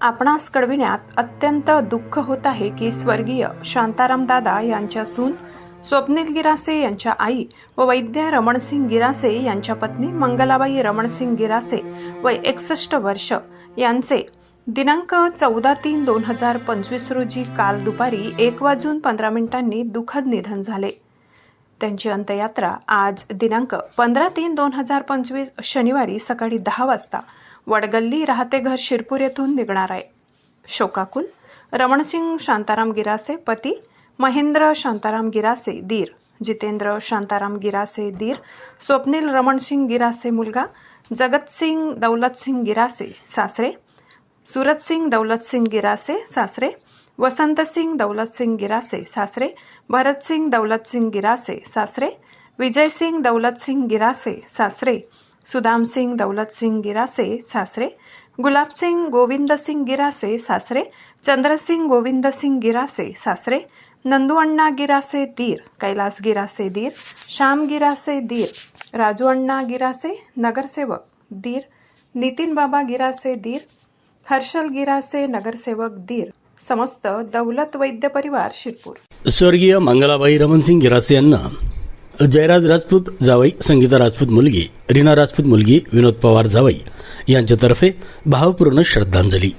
आपणास कळविण्यात अत्यंत दुःख होत आहे की स्वर्गीय शांताराम दादा यांच्या सून स्वप्नील गिरासे यांच्या आई व वैद्य रमणसिंग गिरासे यांच्या पत्नी मंगलाबाई रमणसिंग गिरासे वय एकसष्ट वर्ष यांचे दिनांक चौदा तीन दोन हजार पंचवीस रोजी काल दुपारी एक वाजून पंधरा मिनिटांनी दुःखद निधन झाले. त्यांची अंत्ययात्रा आज दिनांक पंधरा तीन दोन हजार पंचवीस शनिवारी सकाळी दहा वाजता वडगल्ली राहते घर शिरपूर येथून निघणार आहे. शोकाकुल रमणसिंग शांताराम गिरासे पती महेंद्र शांताराम गिरासे दीर. जितेंद्र शांताराम गिरासे दीर. स्वप्नील रमणसिंग गिरासे मुलगा. जगतसिंग दौलतसिंग गिरासे सासरे. सुरतसिंग दौलतसिंग गिरासे सासरे. वसंतसिंग दौलतसिंग गिरासे सासरे. भरतसिंग दौलतसिंग गिरासे सासरे. विजयसिंग दौलतसिंग गिरासे सासरे. सुदामसिंग दौलतसिंग गिरासे सासरे. गुलाबसिंग गोविंदसिंग गिरासे सासरे. चंद्रसिंग गोविंदसिंग गिरासे सासरे. नंदू अण्णा गिरासे दीर. कैलास गिरासे दीर. श्याम गिरासे दीर. राजू अण्णा गिरासे नगरसेवक दीर. नितीन बाबा गिरासे दीर. हर्षल गिरासे नगरसेवक दीर. समस्त दौलत वैद्य परिवार शिरपूर. स्वर्गीय मंगलाबाई रमणसिंग गिरासे यांना जयराज राजपूत जावई संगीता राजपूत मुलगी रीना राजपूत मुलगी विनोद पवार जावई यांच्यातर्फे भावपूर्ण श्रद्धांजली.